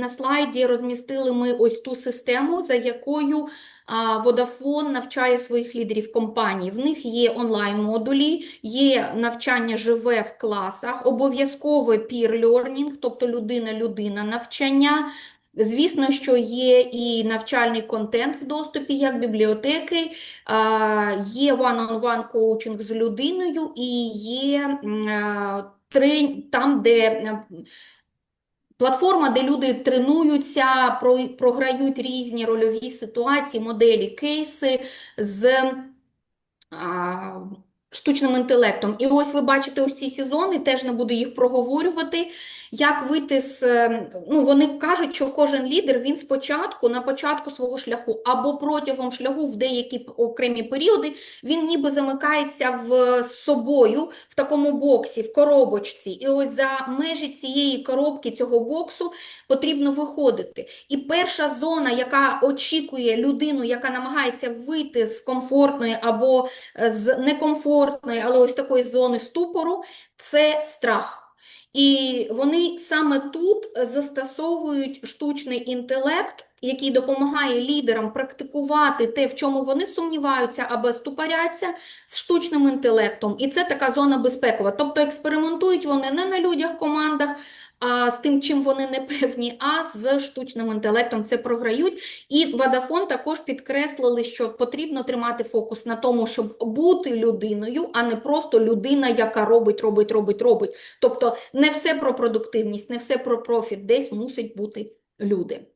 На слайді розмістили ми ось ту систему, за якою Vodafone навчає своїх лідерів компанії. В них є онлайн-модулі, є навчання живе в класах, обов'язкове peer learning, тобто людина-людина навчання. Звісно, що є і навчальний контент в доступі, як бібліотеки, є one-on-one коучинг з людиною і є там, де Платформа, де люди тренуються, програють різні рольові ситуації, моделі, кейси з а, штучним інтелектом. І ось ви бачите усі сезони, теж не буду їх проговорювати. Як вийти з, е, ну, вони кажуть, що кожен лідер, він спочатку, на початку свого шляху, або протягом шляху в деякі окремі періоди, він ніби замикається в собою в такому боксі, в коробочці. І ось за межі цієї коробки, цього боксу потрібно виходити. І перша зона, яка очікує людину, яка намагається вийти з комфортної або е, з некомфортної, але ось такої зони ступору, це страх. І вони саме тут застосовують штучний інтелект, який допомагає лідерам практикувати те, в чому вони сумніваються або ступоряться з штучним інтелектом. І це така зона безпекова. Тобто експериментують вони не на людях, командах, а з тим, чим вони не певні, а з штучним інтелектом це програють. І Водафон також підкреслили, що потрібно тримати фокус на тому, щоб бути людиною, а не просто людина, яка робить, робить, робить, робить. Тобто не все про продуктивність, не все про профіт, десь мусить бути люди.